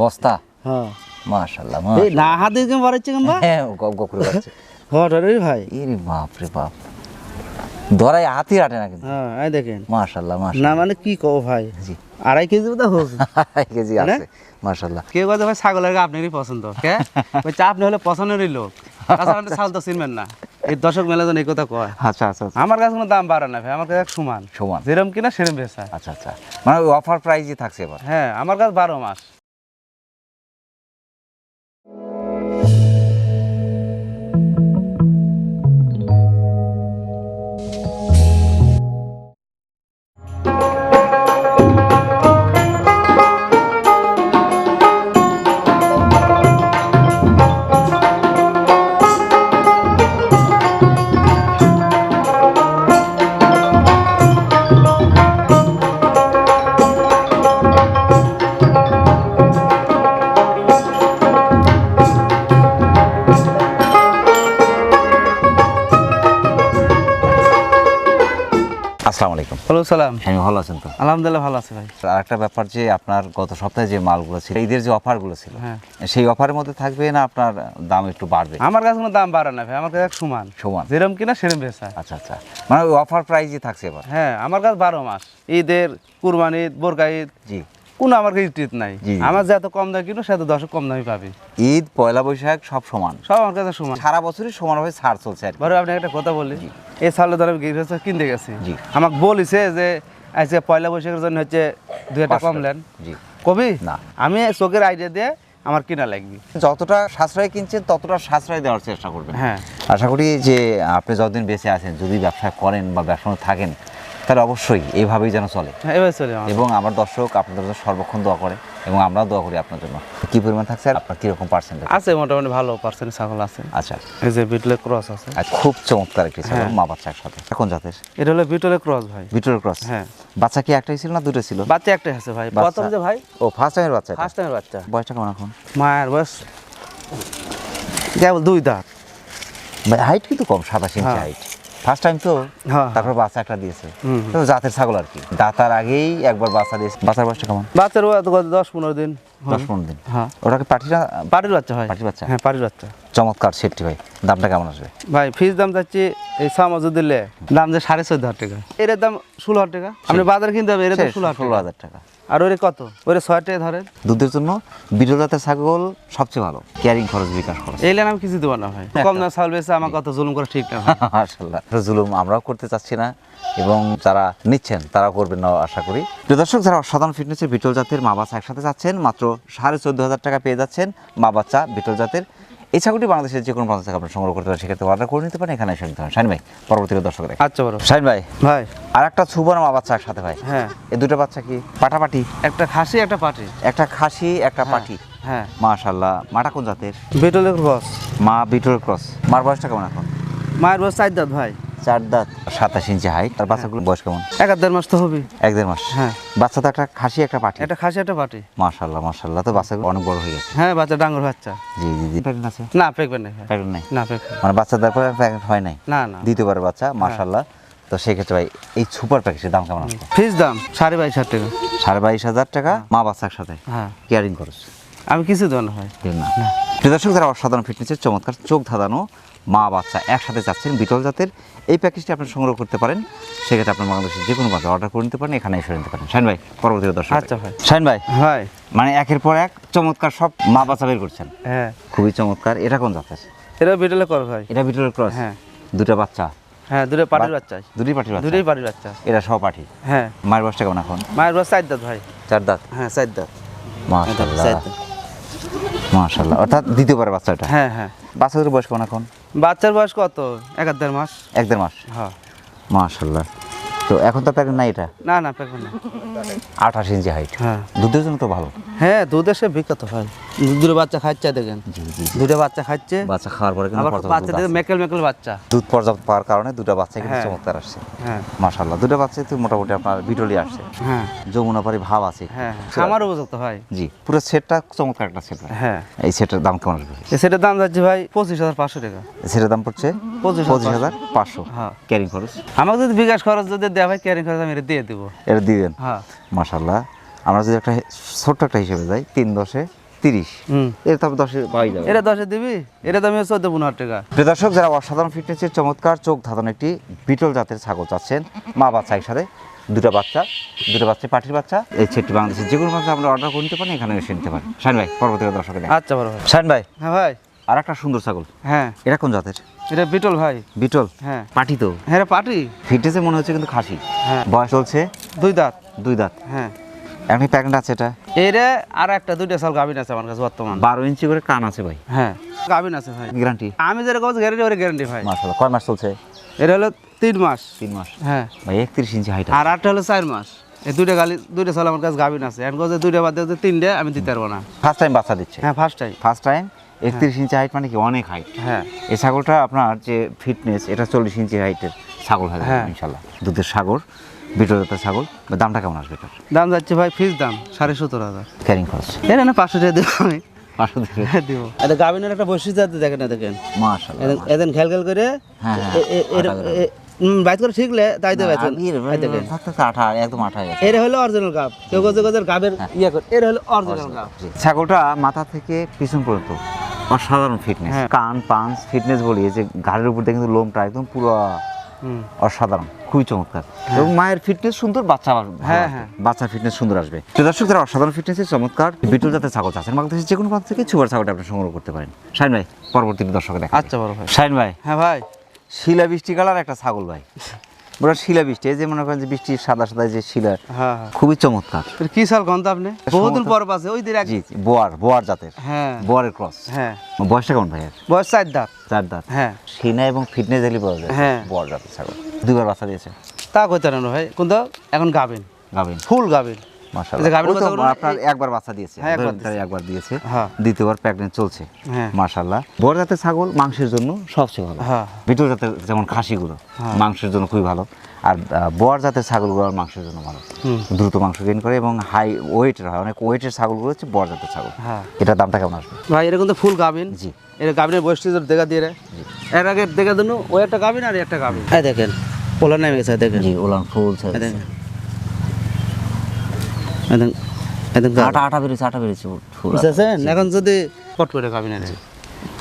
বস্তা? হ্যাঁ। এই না হাত দিয়ে কেমন বাড়াচ্ছে কেমন হ্যাঁ গপ গপ করে হট রে ভাই। এরে বাপ রে বাপ। ধরাই হাতি আটে না কিন্তু। হ্যাঁ এই দেখেন। না মানে কি কও ভাই? জি। আড়াই কেজি হোক এক কেজি আছে মাশাল্লাহ। কেউ কথা ভাই ছাগলের আপনারই পছন্দ। কে? ওই চা আপনি হলে পছন্দেরই লোক। তাছাড়া আপনি ছাগল তো চিনবেন না। এই দশক মেলা জন এই কথা কয়। আচ্ছা আচ্ছা আচ্ছা। আমার কাছে কোনো দাম বাড়ে না ভাই আমার কাছে সমান। সমান। যেরম কিনা সেরম বেচা আচ্ছা আচ্ছা। মানে অফার প্রাইজই থাকছে এবার। হ্যাঁ আমার কাছে বারো মাস। আসসালামু আলাইকুম। হ্যালো সালাম। হ্যাঁ ভালো আছেন তো? আলহামদুলিল্লাহ ভালো আছে ভাই। আর একটা ব্যাপার যে আপনার গত সপ্তাহে যে মালগুলো ছিল ঈদের যে অফারগুলো ছিল হ্যাঁ। সেই অফারের মধ্যে থাকবে না আপনার দাম একটু বাড়বে? আমার কাছে কোনো দাম বাড়ে না ভাই আমার কাছে সমান। সমান। যেরম কিনা সেরম বেচা। আচ্ছা আচ্ছা। মানে ওই অফার প্রাইজই থাকছে এবার? হ্যাঁ আমার কাছে বারো মাস। ঈদের কুরবান ঈদ বোরকা ঈদ। জি। কোনো আমার কাছে ঈদ নাই। আমার যত কম দাম কিনো সে তো দশ কম দামি পাবি। ঈদ পয়লা বৈশাখ সব সমান। সব আমার কাছে সমান। সারা বছরই সমানভাবে ছাড় চলছে আর আপনি একটা কথা বলি। এই সালের ধরে আমি গৃহস্থ কিনতে গেছি। আমাকে বলিছে যে আজকে পয়লা বৈশাখের জন্য হচ্ছে দুই একটা পাঁচশো কমলেন জি। কবি না। আমি চোখের আইডিয়া দিয়ে আমার কিনা লাগবে। যতটা সাশ্রয় কিনছেন ততটা সাশ্রয় দেওয়ার চেষ্টা করবেন। হ্যাঁ। আশা করি যে আপনি যতদিন বেঁচে আছেন যদি ব্যবসা করেন বা ব্যবসা থাকেন তাহলে অবশ্যই এইভাবেই যেন চলে। হ্যাঁ চলে এবং আমার দর্শক আপনাদের জন্য সর্বক্ষণ দোয়া করে এবং আমরাও দোয়া করি আপনার জন্য। কি পরিমাণ থাকছে আর আপনার কীরকম পার্সেন্ট আছে মোটামুটি ভালো পার্সেন্ট ছাগল আছে। আচ্ছা। এই যে বিটলের ক্রস আছে। আর খুব চমৎকার একটি ছাগল হ্যাঁ। মা বাচ্চা একসাথে। এখন জাতের? এটা হলো বিটলের ক্রস ভাই। ভিটোর ক্রস হ্যাঁ। বাচ্চা কি একটাই ছিল না দুটো ছিল? বাচ্চা একটাই আছে ভাই। প্রথম যে ভাই ও ফার্স্ট টাইমের বাচ্চা? ফার্স্ট টাইমের বাচ্চা। বয়সটা কেমন এখন? মায়ের বয়স কেবল দুই দাঁত। হাইট কিন্তু কম সাতাশ ইঞ্চি হ্যাঁ। হাইট ফার্স্ট টাইম তো? হ্যাঁ। তারপর বাচ্চা একটা দিয়েছে। তো জাতের ছাগল আর কি। দাতার আগেই একবার বাচ্চা দিয়েছে। বাচ্চার বয়সটা কেমন? বাচ্চার দশ পনেরো দিন। দশ পনেরো দিন। হ্যাঁ। ওটাকে পাঠিয়ে পাটির বাচ্চা ভাই পাটির বাচ্চা? হ্যাঁ পাটির বাচ্চা। চমৎকার সেটটি ভাই। দামটা কেমন আসবে? ভাই ফিস দাম চাচ্ছি এই মাস দিলে। দাম যে সাড়ে চোদ্দ হাজার টাকা। এর দাম ষোলো হাজার টাকা। আপনি বাজারে কিনতে হবে এর দাম ষোলো হাজার টাকা। আর ওরে কত? ওরে ছয় টাকা ধরেন। দুধের জন্য বিরল জাতের ছাগল সবচেয়ে ভালো। ক্যারিং খরচ বিকাশ খরচ। এই লাইন আমি কিছু দেবো না ভাই। কম দাম চাল বেছে আমার কত জুলুম করে ঠিক না ভাই। মাশাল্লাহ জুলুম আমরাও করতে চাচ্ছি না এবং যারা নিচ্ছেন তারা করবেন না আশা করি। প্রিয় দর্শক যারা অসাধারণ ফিটনেসে বিটল জাতের মা বাচ্চা একসাথে যাচ্ছেন মাত্র সাড়ে চোদ্দ হাজার টাকা পেয়ে যাচ্ছেন মা বাচ্চা বিটল জাতের এই ছাগলটি বাংলাদেশের যে কোনো প্রান্ত থেকে আপনার সংগ্রহ করতে পারেন সেক্ষেত্রে অর্ডার করে নিতে পারেন এখানে এসে নিতে পারেন। ভাই পরবর্তীতে দর্শক দেখেন। আচ্ছা বড় সাইন ভাই ভাই। আর একটা সুবর্ণ আমার বাচ্চা একসাথে ভাই। হ্যাঁ। এই দুটো বাচ্চা কি? পাটাপাটি? একটা খাসি একটা পাটি। একটা খাসি একটা পাটি। হ্যাঁ। মাশাল্লাহ মাটা কোন জাতের? বিটলের ক্রস। মা বিটলের ক্রস। মার বয়সটা কেমন এখন? মায়ের বয়স চার দাঁত ভাই। চার দাঁত সাতাশ ইঞ্চি হাইট আর বাচ্চাগুলোর বয়স কেমন? এক দেড় মাস তো হবে এক দেড় মাস? হ্যাঁ। বাচ্চা তো একটা খাসি একটা পাঠি একটা খাসি একটা পাটি। মাশাল্লাহ মাশাল্লাহ তো বাচ্চাগুলো অনেক বড় হয়ে গেছে। হ্যাঁ বাচ্চা ডাঙ্গর বাচ্চা। জি জি জি। প্যাকেট আছে? না পেকবে না ভাই নাই? না পেকবে মানে বাচ্চা তারপরে প্যাকেট হয় নাই? না না। দ্বিতীয়বার বাচ্চা মাশাল্লাহ তো সেক্ষেত্রে ভাই এই সুপার প্যাকেটের দাম কেমন আসবে ফিস দাম সাড়ে বাইশ হাজার টাকা। সাড়ে বাইশ হাজার টাকা মা বাচ্চা একসাথে? হ্যাঁ। কেয়ারিং খরচ? আমি কিছু ভাই। এর না। প্রিয় দর্শক যারা অসাধারণ ফিটনেসের চমৎকার চোখ ধাঁধানো মা বাচ্চা একসাথে চাচ্ছেন বিটল জাতের এই প্যাকেজটি আপনি সংগ্রহ করতে পারেন। সেক্ষেত্রে আপনার বাংলাদেশের যে কোনো বাচ্চা অর্ডার করে নিতে পারেন এখানে এসে নিতে পারেন। শাইন ভাই পরবর্তী দর্শক আচ্ছা ভাই। শাইন ভাই ভাই। মানে একের পর এক চমৎকার সব মা বাচ্চা বের করছেন। হ্যাঁ। খুবই চমৎকার। এটা কোন জাত আছে? এটা বিটলে কর ভাই। এটা বিটলের ক্রস? হ্যাঁ। দুটো বাচ্চা? হ্যাঁ দুটো পাটির বাচ্চা। দুটি পাঠির বাচ্চা? দুটোই পাটির বাচ্চা। এটা সহ পাঠি হ্যাঁ। মায়ের বয়সটা কেমন এখন? মায়ের বয়স চার দাঁত ভাই। চার দাঁত? হ্যাঁ চার দাঁত। দাঁত। মাশাল্লাহ অর্থাৎ দিতে পারে বাচ্চাটা? হ্যাঁ হ্যাঁ। বাচ্চাদের বয়স কোন এখন? বাচ্চার বয়স কত? এক দেড় মাস। এক দেড় মাস? হ্যাঁ। মাশাল্লাহ তো এখন তো প্যাকেট নাই এটা? না না পেকবে না আঠাশ ইঞ্চি হাইট হ্যাঁ। দুধের জন্য তো ভালো। হ্যাঁ দুধের সে বিখ্যাত ভাই। দুটো বাচ্চা খাচ্ছে দেখেন। দুটো বাচ্চা খাচ্ছে বাচ্চা খাওয়ার পরে আবার বাচ্চা দুধ আছে। মেকেল মেকেল বাচ্চা। দুধ পর্যাপ্ত পাওয়ার কারণে দুটো বাচ্চা কিন্তু হ্যাঁ। চমৎকার আসছে। হ্যাঁ। মাশাল্লাহ দুটো বাচ্চা তো মোটামুটি আপনার বিটলি আসছে। হ্যাঁ। যমুনাপাড়ি ভাব আছে। হ্যাঁ আমার উপযুক্ত ভাই জি পুরো সেটটা চমৎকার একটা সেট হ্যাঁ। এই সেটের দাম কেমন আসবে? সেটার দাম যাচ্ছে ভাই পঁচিশ হাজার পাঁচশো টাকা। সেটের দাম পড়ছে? পঁচিশ হাজার পাঁচশো হ্যাঁ। ক্যারিং খরচ। আমাকে যদি বিকাশ খরচ যদি দেওয়া হয় ক্যারিং খরচ আমি এটা দিয়ে দেবো। এটা দিবেন হ্যাঁ। মাশাল্লাহ আমরা যদি একটা ছোট্ট একটা হিসেবে যাই তিন দশে তিরিশ। এর দশে পাই যাবে। এটা দশে দিবি? এটা দামি চোদ্দ পনেরো টাকা। দর্শক যারা অসাধারণ ফিটনেসের চমৎকার চোখ ধাঁধানো একটি বিটল জাতের ছাগল চাচ্ছেন মা বাচ্চা একসাথে দুটো বাচ্চা দুটো বাচ্চা পাটির বাচ্চা এই ছেটটি বাংলাদেশের যে কোনো বাচ্চা আমরা অর্ডার করে নিতে পারেন এখানে এসে নিতে পারেন। শাইন ভাই পরবর্তী দর্শকের আচ্ছা বড় ভাই শাইন ভাই। হ্যাঁ ভাই। আর একটা সুন্দর ছাগল। হ্যাঁ। এটা কোন জাতের? এটা বিটল ভাই। বিটল? হ্যাঁ। পাটি তো। হ্যাঁ পাটি। ফিটনেসে মনে হচ্ছে কিন্তু খাসি। হ্যাঁ। বয়স চলছে দুই দাঁত। দুই দাঁত। হ্যাঁ। এমনি প্যাকেট আছে এটা? এরে আর একটা দুইটা সাল গাভিন আছে আমার কাছে বর্তমান। বারো ইঞ্চি করে কান আছে ভাই। হ্যাঁ গাভিন আছে ভাই। গ্যারান্টি? আমি যেরকম গ্যারেন্টি ওরে গ্যারেন্টি ভাই। মাসাল্লাহ কয় মাস চলছে? এটা হলো তিন মাস। তিন মাস। হ্যাঁ। ভাই একত্রিশ ইঞ্চি হাইট আর আটটা হলো চার মাস। এই দুইটা গালি দুইটা সাল আমার কাছে গাভিন আছে। এখন দুইটা বাদ দিয়ে তিনটে আমি দিতে পারব না। ফার্স্ট টাইম বাচ্চা দিচ্ছে? হ্যাঁ ফার্স্ট টাইম ফার্স্ট টাইম একত্রিশ ইঞ্চি হাইট মানে কি অনেক হাইট হ্যাঁ। এই ছাগলটা আপনার যে ফিটনেস এটা চল্লিশ ইঞ্চি হাইটের ছাগল হবে হ্যাঁ। ইনশাল্লাহ। দুধের সাগর বিটল ছাগল। বা দামটা কেমন আসবে এটা দাম যাচ্ছে ভাই ফিস দাম সাড়ে সত্তর হাজার। ক্যারিং খরচ এটা না পাঁচশো টাকা দেবো আমি। পাঁচশো হ্যাঁ দেবো। এটা গাভিনের একটা বৈশিষ্ট্য আছে দেখেন দেখেন। এদেন- করে হ্যাঁ, হ্যাঁ, বাইত করে শিখলে তাই তো বাইত একদম আঠা এর হলো অরিজিনাল গাব কেউ কেউ কেউ গাবের ইয়ে করে এর হলো অরিজিনাল গাব ছাগলটা মাথা থেকে পিছন পর্যন্ত অসাধারণ ফিটনেস হ্যাঁ। কান পাঞ্চ ফিটনেস বলি যে ঘাড়ের উপর দিয়ে কিন্তু লোমটা একদম পুরো অসাধারণ খুবই চমৎকার। এবং মায়ের ফিটনেস সুন্দর বাচ্চা হ্যাঁ, হ্যাঁ। বাচ্চার ফিটনেস সুন্দর আসবে। তো দর্শক যারা অসাধারণ ফিটনেসের চমৎকার বিটুল জাতের ছাগল চাচ্ছেন। বাংলাদেশের যে কোনো প্রান্ত থেকে সুপার ছাগলটা আপনি সংগ্রহ করতে পারেন। শাইন ভাই পরবর্তী দর্শকের দেখা আচ্ছা বড় ভাই। শাইন ভাই। হ্যাঁ ভাই। শিলা বৃষ্টি কালার একটা ছাগল ভাই। পুরো শিলা বৃষ্টি এই যে মনে করেন যে বৃষ্টি সাদা সাদা যে শিলা হ্যাঁ হ্যাঁ। খুবই চমৎকার। কি সাল গন্ধ আপনি? বহুদিন পর আছে ওই দিন এক জি বোয়ার বোয়ার জাতের হ্যাঁ। বোয়ারের ক্রস। হ্যাঁ। বয়সটা কেমন ভাইয়ের বয়স চার দাঁত। চার দাঁত। হ্যাঁ। সিনা এবং ফিটনেস এলি পাওয়া যায়। হ্যাঁ। বোয়ার জাতের ছাগল। দুইবার বাচ্চা দিয়েছে। তা কইতে ভাই। কিন্তু এখন গাবেন গাবেন ফুল গাবেন আপনার একবার বাচ্চা দিয়েছে। হ্যাঁ, একবার দিয়েছে। হ্যাঁ। দ্বিতীয়বার প্রেগনেন্ট চলছে। হ্যাঁ। বড় জাতের ছাগল মাংসের জন্য সবচেয়ে ভালো। হ্যাঁ। জাতের যেমন খাসিগুলো হ্যাঁ। মাংসের জন্য খুবই ভালো। আর বোয়ার জাতের ছাগলগুলো মাংসের জন্য ভালো। দ্রুত মাংস গেইন করে এবং হাই ওয়েটের হয়। অনেক ওয়েটের ছাগলগুলো হচ্ছে বড় জাতের ছাগল। হ্যাঁ। এটার দামটা কেমন আসবে? ভাই এরকম তো ফুল গাবিন জি। এর গাবিনের বয়সটি দেখা দিয়ে এর আগে দেখা দেন ও একটা গাবিন আর একটা গাবিন এই দেখেন। পোলা নেমে গেছে দেখেন। জি ওলান ফুল দেখেন। আটা আটা আটা বুঝতেছেন এখন যদি পট করে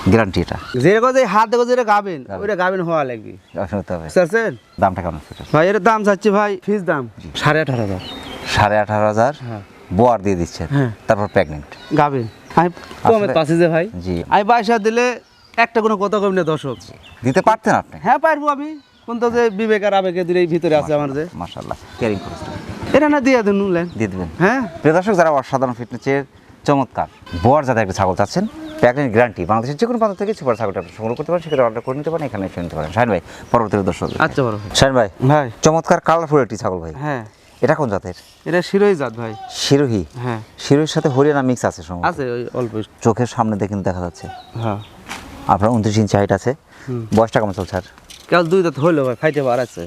গ্যারান্টি এটা। যেরকম যে হাত দেখো যেটা গাবিন ওইটা গাবিন হওয়া লাগবে। বুঝতেছেন দামটা কেমন ভাই এর দাম চাচ্ছি ভাই ফিস দাম। সাড়ে আঠারো হাজার। সাড়ে আঠারো হাজার? হ্যাঁ। বোয়ার দিয়ে দিচ্ছেন হ্যাঁ। তারপর প্রেগনেন্ট গাবিন। আমি কমে আসলে- যে ভাই। জি। আমি পয়সা দিলে একটা কোনো কথা কম না দর্শক। দিতে পারতেন আপনি? হ্যাঁ পারব আমি। কিন্তু যে বিবেক আর আবেগে দুটোই ভিতরে আছে আমার যে। মাশাল্লাহ। ক্যারিং এটা না দিয়ে দেন নুলেন দিয়ে দেবেন। হ্যাঁ? প্রিয় দর্শক যারা অসাধারণ ফিটনেসের চমৎকার বোয়ার যাতে একটা ছাগল চাচ্ছেন প্রেগনেন্ট গ্যারান্টি বাংলাদেশের যে কোনো প্রান্ত থেকে সুপার ছাগলটা আপনি সংগ্রহ করতে পারেন সেখানে অর্ডার করে নিতে পারেন এখানে এসে নিতে পারেন। শাহিন ভাই পরবর্তী দর্শক আচ্ছা বড় শাহিন ভাই ভাই। চমৎকার কালারফুল একটি ছাগল ভাই। হ্যাঁ। এটা কোন জাতের? এটা শিরোই জাত ভাই। শিরোহী? হ্যাঁ। শিরোহির সাথে হরিয়ানা মিক্স আছে সম্ভবত। আছে অল্প চোখের সামনে দেখে দেখা যাচ্ছে। হ্যাঁ। আপনার উনত্রিশ ইঞ্চি হাইট আছে। বয়সটা কেমন চলছে আর? কেউ দুই দাঁত হইল ভাই ফাইটে বার আছে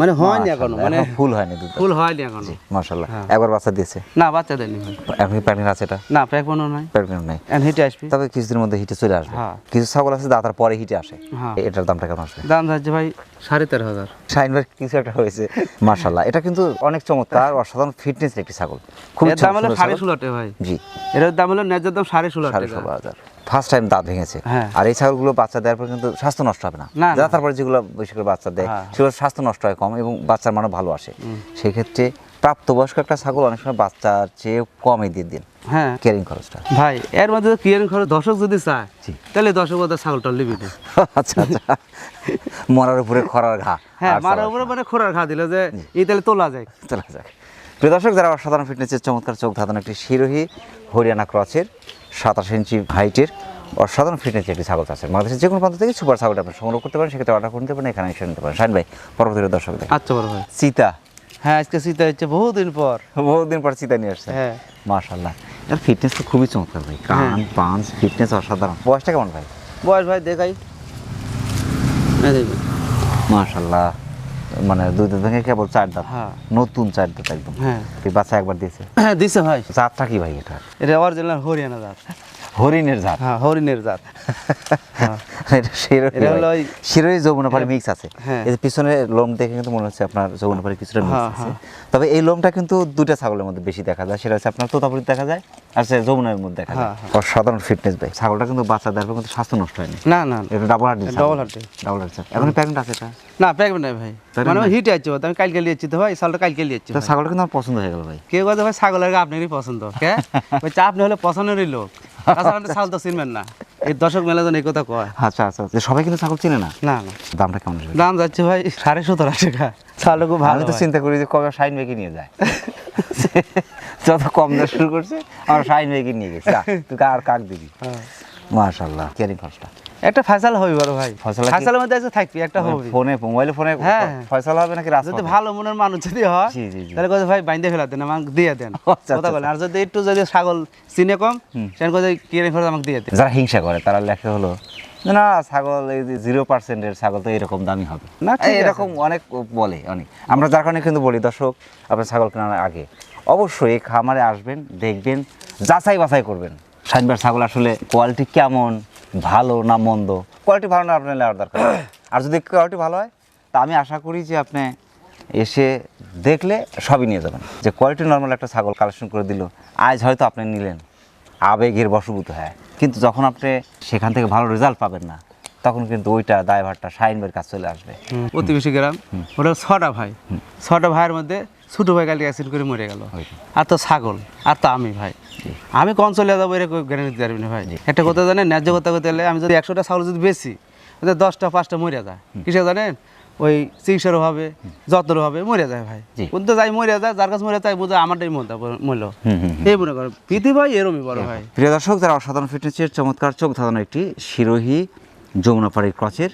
মানে হয়নি এখনও মানে ফুল হয়নি দুধ ফুল হয়নি এখনও। মাশাল্লাহ হ্যাঁ। একবার বাচ্চা দিয়েছে? না বাচ্চা দেয়নি এখন প্রেগনেন্ট আছে এটা? না প্যাক বানো নাই। প্রেগনেন্ট নেই। এখন হিটে আসবি। তবে কিছুদিনের মধ্যে হিটে চলে আসবে। হ্যাঁ। কিছু ছাগল আছে দাতার পরে হিটে আসে। হ্যাঁ। এটার দামটা কেমন আসবে? দাম যাচ্ছে ভাই সাড়ে তেরো হাজার। শাইনবার কিছু একটা হয়েছে। মাশাল্লাহ এটা কিন্তু অনেক চমৎকার অসাধারণ ফিটনেস একটি ছাগল। খুব দাম হলো সাড়ে ষোলো টাকা ভাই। জি। এটার দাম হলো ন্যায্য দাম সাড়ে ষোলো সাড়ে টাকা। ষোলো হাজার। ফার্স্ট টাইম দাঁত ভেঙেছে। হ্যাঁ। আর এই ছাগলগুলো বাচ্চা দেওয়ার পর কিন্তু স্বাস্থ্য নষ্ট হবে না। না। তারপরে যেগুলো বেশি করে বাচ্চা দেয় হ্যাঁ। সেগুলো স্বাস্থ্য নষ্ট হয় কম এবং বাচ্চার মানও ভালো আসে। সেক্ষেত্রে প্রাপ্তবয়স্ক একটা ছাগল অনেক সময় বাচ্চার চেয়ে কমই দিয়ে দিন। হ্যাঁ। কেয়ারিং খরচটা। ভাই এর মধ্যে ক্লিয়ারিং খরচ দর্শক যদি চায় তাহলে দর্শক ওদের ছাগলটা লিবি আচ্ছা আচ্ছা। মরার উপরে খরার ঘা। হ্যাঁ মারার উপরে মানে খোরার খা দিল যে এই তাহলে তোলা যায় চলে যাক। প্রিয় দর্শক যারা অসাধারণ ফিটনেসের চমৎকার চোখ ধাঁধানো একটি শিরোহী হরিয়ানা ক্রসের সাতাশ ইঞ্চি হাইটের অসাধারণ ফিটনেস একটি ছাগল চাচ্ছেন বাংলাদেশের যে কোনো প্রান্ত থেকে সুপার ছাগলটা আপনি সংগ্রহ করতে পারেন সেক্ষেত্রে অর্ডার করে নিতে পারেন এখানে এসে নিতে পারেন। শাইন ভাই পরবর্তী দর্শক আচ্ছা বড় ভাই। চিতা। হ্যাঁ আজকে শীত হচ্ছে বহুদিন পর। বহুদিন পর চিতা নিয়ে আসছে। হ্যাঁ। মাশাল্লাহ এর ফিটনেস তো খুবই চমৎকার ভাই। কান পাঞ্চ ফিটনেস অসাধারণ। বয়সটা কেমন ভাই? বয়স ভাই দেখাই। এই দেখুন। মাশাল্লাহ মানে দুই দাঁত ভেঙে কেবল চার দাঁত হ্যাঁ। নতুন চার দাঁত একদম। হ্যাঁ। কি বাচ্চা একবার দিয়েছে। হ্যাঁ দিছে ভাই। চারটা কি ভাই এটা? এটা অরিজিনাল হরিয়ানা জাত। হরিণের জাত। হ্যাঁ হরিণের জাত। হ্যাঁ। এটা। হলো মিক্স আছে। হ্যাঁ। এই যে লোম দেখে কিন্তু মনে হচ্ছে আপনার যমুনাপাড়ি কিছুটা মিক্স হ্যাঁ, আছে। তবে এই লোমটা কিন্তু দুটা ছাগলের মধ্যে বেশি দেখা যায়। সেটা হচ্ছে আপনার তোতাপুরি দেখা যায় আর সে যমুনার মধ্যে দেখা যায়। সাধারণ ফিটনেস ভাই। ছাগলটা কিন্তু বাচ্চা দেওয়ার পর কিন্তু স্বাস্থ্য নষ্ট হয়নি। না না। এটা ডাবল হার্ডি। ডাবল হার্ডি এখন প্যাকেট আছে এটা? না নাই ভাই। মানে? হিটে আছে তো আমি কালকে তো ভাই সালটা কালকে ছাগলটা কিন্তু আমার পছন্দ হয়ে গেল ভাই। কেউ কথা ভাই ছাগলের আপনারই পছন্দ। কে? ওই চা আপনি হলে পছন্দেরই লোক। তাছাড়া আপনি ছাগল তো চিনবেন না। এই দর্শক মেলা যেন এই কথা কয়। আচ্ছা আচ্ছা সবাই কিন্তু ছাগল চিনে না? না না। দামটা কেমন আসবে? দাম যাচ্ছে ভাই সাড়ে সতেরো টাকা। ছাগল খুব ভালো। তো চিন্তা করি যে কবে নিয়ে যায়। যত কম দাম শুরু করছে আমার নিয়ে গেছে। তুই আর কাক দিবি? হ্যাঁ। মাশাল্লাহ কেয়ারিং খরচটা। একটা ফয়সাল হবে বড় ভাই। ফয়সালের মধ্যে আছে থাকবি একটা হবে। ফোনে মোবাইলে ফোনে হ্যাঁ। ফয়সালা হবে নাকি রাস্তা যদি ভালো মনের মানুষ যদি হয়। তাহলে কথা ভাই বাইন্দে ফেলা দেন আমাকে দিয়ে দেন। আচ্ছা, কথা আচ্ছা, বলেন আর যদি একটু যদি ছাগল চিনে কম সেন কথা কিনে ফেলে আমাকে দিয়ে দেন যারা হিংসা করে তারা লেখে হলো না ছাগল এই যে জিরো পার্সেন্টের ছাগল তো এরকম দামি হবে। না। এরকম অনেক বলে অনেক। আমরা যার কারণে কিন্তু বলি দর্শক আপনার ছাগল কেনার আগে অবশ্যই খামারে আসবেন দেখবেন যাচাই বাছাই করবেন। সাইনবার ছাগল আসলে কোয়ালিটি কেমন? ভালো না মন্দ? কোয়ালিটি ভালো না আপনার নেওয়ার দরকার। আর যদি কোয়ালিটি ভালো হয় তা আমি আশা করি যে আপনি এসে দেখলে সবই নিয়ে যাবেন। যে কোয়ালিটি নর্মাল একটা ছাগল কালেকশন করে দিল আজ হয়তো আপনি নিলেন। আবেগের বশভূত হয়। কিন্তু যখন আপনি সেখান থেকে ভালো রেজাল্ট পাবেন না তখন কিন্তু ওইটা দায়ভারটা শাইনবের কাছে চলে আসবে। প্রতিবেশী গ্রাম ওটা ছটা ভাই। ছটা ভাইয়ের মধ্যে ছোট ভাই কালকে অ্যাক্সিডেন্ট করে মরে গেল। আর তো ছাগল আর তো আমি ভাই। আমি কোন চলে যাব এরকম গ্যারান্টি দিতে পারবি না ভাই। একটা কথা জানেন ন্যায্য কথা করতে গেলে আমি যদি একশোটা ছাগল যদি বেশি দশটা পাঁচটা মরে যায়। কিসে জানেন? ওই চিকিৎসার অভাবে যত্নের অভাবে মরে যায় ভাই। কিন্তু যাই মরে যায় যার কাছে মরে যায় বোঝা আমারটাই মনটা মূল্য এই মনে করো পৃথিবী ভাই এরমই বড় ভাই। প্রিয় দর্শক যারা অসাধারণ ফিটনেসের চমৎকার চোখ ধাঁধানো একটি শিরোহী যমুনাপাড়ির ক্রচের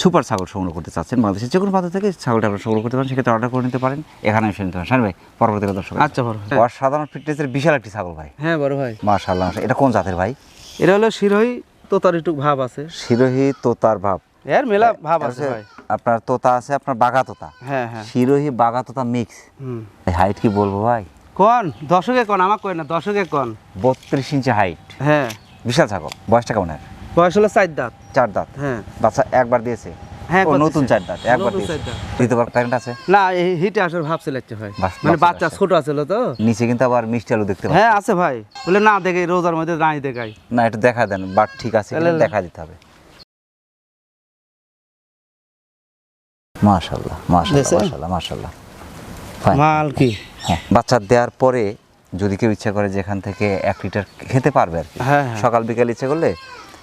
সুপার ছাগল সংগ্রহ করতে চাচ্ছেন বাংলাদেশের যে কোনো প্রান্ত থেকে ছাগলটা আপনারা সংগ্রহ করতে পারেন সেক্ষেত্রে অর্ডার করে নিতে পারেন। এখানে এসে নিতে পারেন। ভাই পরবর্তীতে দর্শক আচ্ছা বড় ভাই। অসাধারণ ফিটনেসের বিশাল একটি ছাগল ভাই। হ্যাঁ বড় ভাই। মাশাআল্লাহ এটা কোন জাতের ভাই? এটা হলো শিরোহী তোতার একটু ভাব আছে। শিরোহী তোতার ভাব। এর মেলা ভাব আছে ভাই। আপনার তোতা আছে আপনার বাঘা তোতা। হ্যাঁ হ্যাঁ। শিরোহী বাঘা তোতা মিক্স হুম। হাইট কি বলব ভাই? কোন? দশকে কোন আমার কই না দশকে কোন? বত্রিশ ইঞ্চি হাইট হ্যাঁ। বিশাল ছাগল। বয়সটা কেমন এর? বয়স হলো চার দাঁত। চার দাঁত। হ্যাঁ। বাচ্চা একবার দিয়েছে। হ্যাঁ, নতুন চার দাঁত একবার দিয়েছে। দ্বিতীয়বার প্যারেন্ট আছে? না হিটে আসার ভাব চলেছে ভাই মানে বাচ্চা বাচ্চা ছোট আছিল তো। নিচে কিন্তু আবার মিষ্টি আলু দেখতে হ্যাঁ আছে ভাই। বলে না দেখে রোজার মধ্যে নাই দেখাই। না এটা দেখা দেন বাট ঠিক আছে কিনা তাহলে- দেখা দিতে হবে। মাশাল্লাহ মাশাল্লাহ মাশাল্লাহ মাশাল্লাহ মাল কি? হ্যাঁ বাচ্চা দেওয়ার পরে যদি কেউ ইচ্ছা করে যেখান থেকে এক লিটার খেতে পারবে আর কি। হ্যাঁ। সকাল বিকাল ইচ্ছে করলে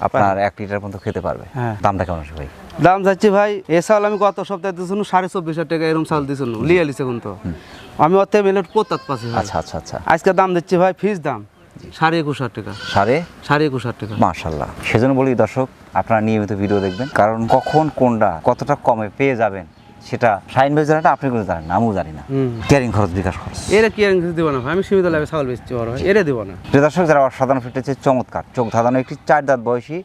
আপনার এক লিটার পর্যন্ত খেতে পারবে। হ্যাঁ। দামটা কেমন আছে ভাই? দাম যাচ্ছে ভাই এ চাউল আমি গত সপ্তাহে দিয়েছিল সাড়ে চব্বিশ হাজার টাকা এরকম চাউল দিয়েছিল লিয়ে লিছে কিন্তু আমি অর্থে মিলেট পোতাত পাচ্ছি আচ্ছা আচ্ছা আচ্ছা। আজকে দাম দিচ্ছি ভাই ফিস দাম সাড়ে একুশ হাজার টাকা। সাড়ে? সাড়ে একুশ হাজার টাকা। মাশাল্লাহ সেজন্য বলি দর্শক আপনারা নিয়মিত ভিডিও দেখবেন কারণ কখন কোনটা কতটা কমে পেয়ে যাবেন সেটা শাইন ভাই জানাটা আপনি কিন্তু জানেন আমিও জানি না। ক্যারিং খরচ বিকাশ খরচ। এরা কি আর কিছু দিব না ভাই আমি সীমিত লাভে ছাগল বেচছি বড় ভাই এরে দিব না। প্রিয় দর্শক যারা অসাধারণ ফিটেছে চমৎকার। চোখ ধাঁধানো একটি চার দাঁত বয়সী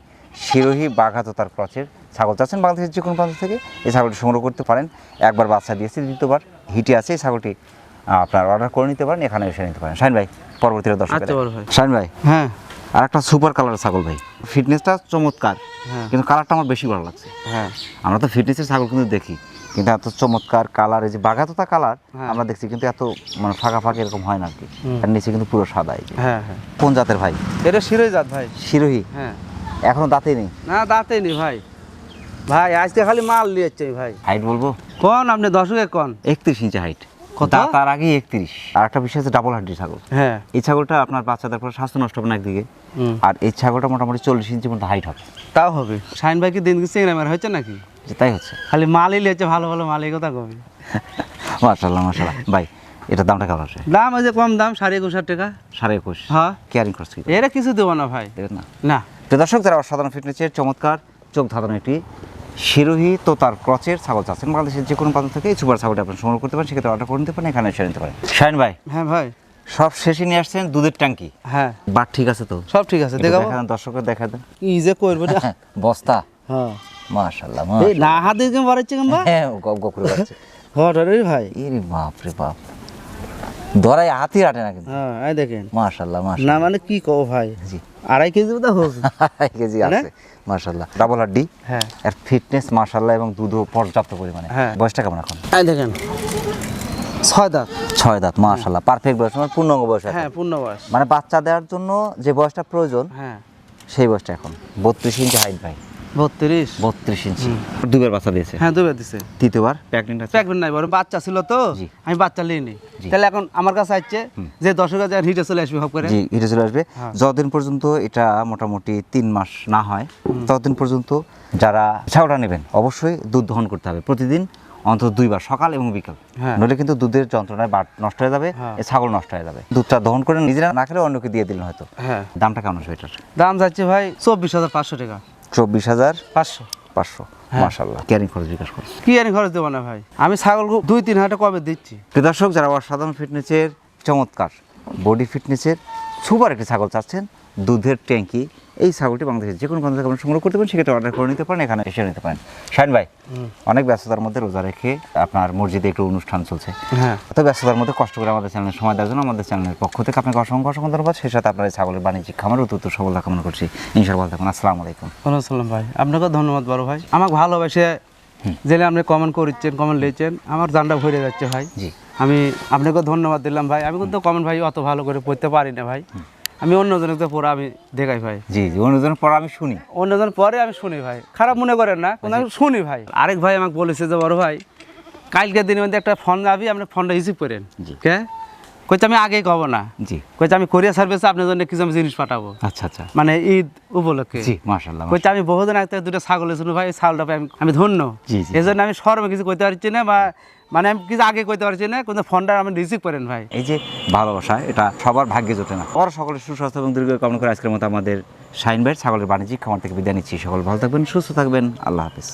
শিরোহী বাঘাত তার ক্রচের ছাগল চাচ্ছেন বাংলাদেশের যে কোনো প্রান্ত থেকে। এই ছাগলটি সংগ্রহ করতে পারেন। একবার বাচ্চা দিয়েছে দ্বিতীয়বার হিটে আছে এই ছাগলটি আপনার অর্ডার করে নিতে পারেন এখানে এসে নিতে পারেন। শাইন ভাই পরবর্তীতে দর্শক আচ্ছা বড় ভাই। শাইন ভাই হ্যাঁ। আর একটা সুপার কালারের ছাগল ভাই। ফিটনেসটা চমৎকার হ্যাঁ। কিন্তু কালারটা আমার বেশি ভালো লাগছে। হ্যাঁ। আমরা তো ফিটনেসের ছাগল কিন্তু দেখি। কিন্তু এত চমৎকার কালার এই যে বাঘাতোতা কালার হ্যাঁ। আমরা দেখছি কিন্তু এত মানে ফাঁকা ফাঁকা এরকম হয় না আর কি। আর নিচে কিন্তু পুরো সাদা এই হ্যাঁ হ্যাঁ। কোন জাতের ভাই? এটা শিরোই জাত ভাই। শিরোহী? হ্যাঁ। এখনও দাঁতেই নেই? না দাঁতে নেই ভাই। ভাই আজকে খালি মাল নিয়ে নিয়েছে ভাই। হাইট বলব? কোন আপনি দশকে কোন? একত্রিশ ইঞ্চি হাইট তার আগেই একত্রিশ। আর একটা বিষয় হচ্ছে ডাবল হাড্ডি ছাগল। হ্যাঁ। এই ছাগলটা আপনার বাচ্চাদের পর স্বাস্থ্য নষ্ট হবে না একদিকে। আর এই ছাগলটা মোটামুটি চল্লিশ ইঞ্চির মধ্যে হাইট হবে। তাও হবে। শাইন ভাই কি দিন চিংড়া মার হয়েছে নাকি? যে তাই হচ্ছে। খালি মালই লিয়েছে ভালো ভালো মাল এই কথা কবি। মাশাল্লাহ মাশাল্লাহ ভাই এটা দামটা কেমন আছে দাম যে কম দাম সাড়ে একুশ হাজার টাকা। সাড়ে একুশ। হ্যাঁ। কেয়ারিং খরচ কি? এরা কিছু দেবো না ভাই। দেখেন না? না। তো দর্শক যারা অসাধারণ ফিটনেসের চমৎকার চোখ ধাঁধানো একটি শিরোহী তো তার ক্রচের ছাগল চাচ্ছেন বাংলাদেশের যে কোনো প্রান্ত থেকে এই সুপার ছাগলটা আপনি সংগ্রহ করতে পারেন সেক্ষেত্রে অর্ডার করে নিতে পারেন এখানে এসে নিতে পারেন। শাইন ভাই। হ্যাঁ ভাই। সব শেষে নিয়ে আসছেন দুধের ট্যাঙ্কি। হ্যাঁ। বাট ঠিক আছে তো? সব ঠিক আছে দেখাবো? দর্শকের দেখা দেন। কি যে করব না বস্তা। হ্যাঁ। মাশাল্লাহ এই না হাতে হ্যাঁ গপ গপ করে যাচ্ছে হঠাৎ ভাই। এরে বাপ রে বাপ। ধরাই হাতি আটে না কিন্তু। হ্যাঁ এই দেখেন। মাশাল্লাহ না মানে কি কও ভাই? জি। আড়াই কেজি তো এক কেজি আছে মাশাল্লাহ ডাবল হাড্ডি। হ্যাঁ। এর ফিটনেস মাশাল্লাহ এবং দুধও পর্যাপ্ত পরিমাণে। হ্যাঁ। বয়সটা কেমন এখন? এই দেখেন ছয় দাঁত। ছয় দাঁত মাশাল্লাহ পারফেক্ট বয়স মানে পূর্ণাঙ্গ বয়স হ্যাঁ পূর্ণ বয়স। মানে বাচ্চা দেওয়ার জন্য যে বয়সটা প্রয়োজন হ্যাঁ। সেই বয়সটা এখন। বত্রিশ ইঞ্চি হাইট ভাই। বত্রিশ। বত্রিশ ইঞ্চি। দুবার বাচ্চা দিয়েছে? হ্যাঁ দুবে দিছে। তৃতীয়বার? প্রেগনেন্ট আছে। প্রেগনেন্ট নাই বড় বাচ্চা ছিল তো আমি বাচ্চা লিনি জি। তাহলে এখন আমার কাছে আসছে যে দর্শক হাজার হিটে চলে আসবে হপ করে। জি হিটে চলে আসবে। হ্যাঁ। যতদিন পর্যন্ত এটা মোটামুটি তিন মাস না হয় ততদিন পর্যন্ত যারা ছাগলটা নেবেন অবশ্যই দুধ দহন করতে হবে। প্রতিদিন অন্তত দুইবার সকাল এবং বিকাল। হ্যাঁ। নইলে কিন্তু দুধের যন্ত্রণায় বাট নষ্ট হয়ে যাবে হ্যাঁ। ছাগল নষ্ট হয়ে যাবে। দুধটা দহন করে নিজেরা না খেলে অন্যকে দিয়ে দিলেন হয়তো। হ্যাঁ। দামটা কেমন আসবে এটার? দাম যাচ্ছে ভাই চব্বিশ হাজার পাঁচশো টাকা। চব্বিশ হাজার পাঁচশো। পাঁচশো হ্যাঁ। খরচ বিকাশ খরচ কি জানি খরচ দেবো না ভাই? আমি ছাগল দুই তিন হাজার কবে দিচ্ছি? দর্শক যারা অসাধারণ ফিটনেসের চমৎকার বডি ফিটনেসের সুপার একটি ছাগল চাচ্ছেন দুধের ট্যাঙ্কি এই ছাগলটি বাংলাদেশের যে কোনো থেকে সংগ্রহ করতে পারেন সেক্ষেত্রে অর্ডার করে নিতে পারেন এখানে এসে নিতে পারেন। শাহিন ভাই অনেক ব্যস্ততার মধ্যে রোজা রেখে আপনার মসজিদে একটু অনুষ্ঠান চলছে। হ্যাঁ। এত ব্যস্ততার মধ্যে কষ্ট করে আমাদের চ্যানেলের সময় দেওয়ার জন্য আমাদের চ্যানেলের পক্ষ থেকে আপনাকে অসংখ্য অসংখ্য ধন্যবাদ। সেই সাথে আপনার এই ছাগলের বাণিজ্যিক খামার অত্যন্ত সফলতা কামনা করছি। ইনশাআল্লাহ থাকুন। আসসালামু আলাইকুম। সালাম ভাই। আপনাকে ধন্যবাদ বড় ভাই। আমাকে ভালোবাসে জেলে আপনি কমেন্ট করেছেন কমেন্ট লিখছেন। আমার জানটা ভরে যাচ্ছে ভাই। জি। আমি আপনাকে ধন্যবাদ দিলাম ভাই। আমি কিন্তু কমেন্ট ভাই অত ভালো করে পড়তে পারি না ভাই। আমি অন্যজনকে পড়া আমি দেখাই ভাই। জি জি অনুজনের পর আমি শুনি। অন্যজন পরে আমি শুনি ভাই। খারাপ মনে করেন না কিন্তু আমি শুনি ভাই। আরেক ভাই আমাকে বলেছে যে বড় ভাই কালকের দিনের মধ্যে একটা ফোন যাবি আপনি ফোনটা রিসিভ করেন জি। কে কইতে আমি আগেই কব না। জি। কইতে আমি কোরিয়া সার্ভিসে আপনার জন্য কিছু আমি জিনিস পাঠাবো। আচ্ছা আচ্ছা। মানে ঈদ উপলক্ষে। জি মাশাল্লাহ কইতে আমি বহুদিন আগে দুটো ছাগল এসেছিল ভাই ছাগলটা আমি- আমি ধন্য। এই জন্য আমি শরমে কিছু কইতে পারছি না বা মানে আমি কিছু আগে কইতে পারছি না, কিন্তু ফোনটা আমি রিসিভ করেন ভাই। এই যে ভালোবাসা, এটা সবার ভাগ্যে জোটে না। পর সকলের সুস্বাস্থ্য এবং দীর্ঘ কামনা করে আজকের মতো আমাদের শাইন ভাইয়ের ছাগলের বাণিজ্যিক খামার থেকে বিদায় নিচ্ছি। সকল ভালো থাকবেন, সুস্থ থাকবেন। আল্লাহ হাফিজ।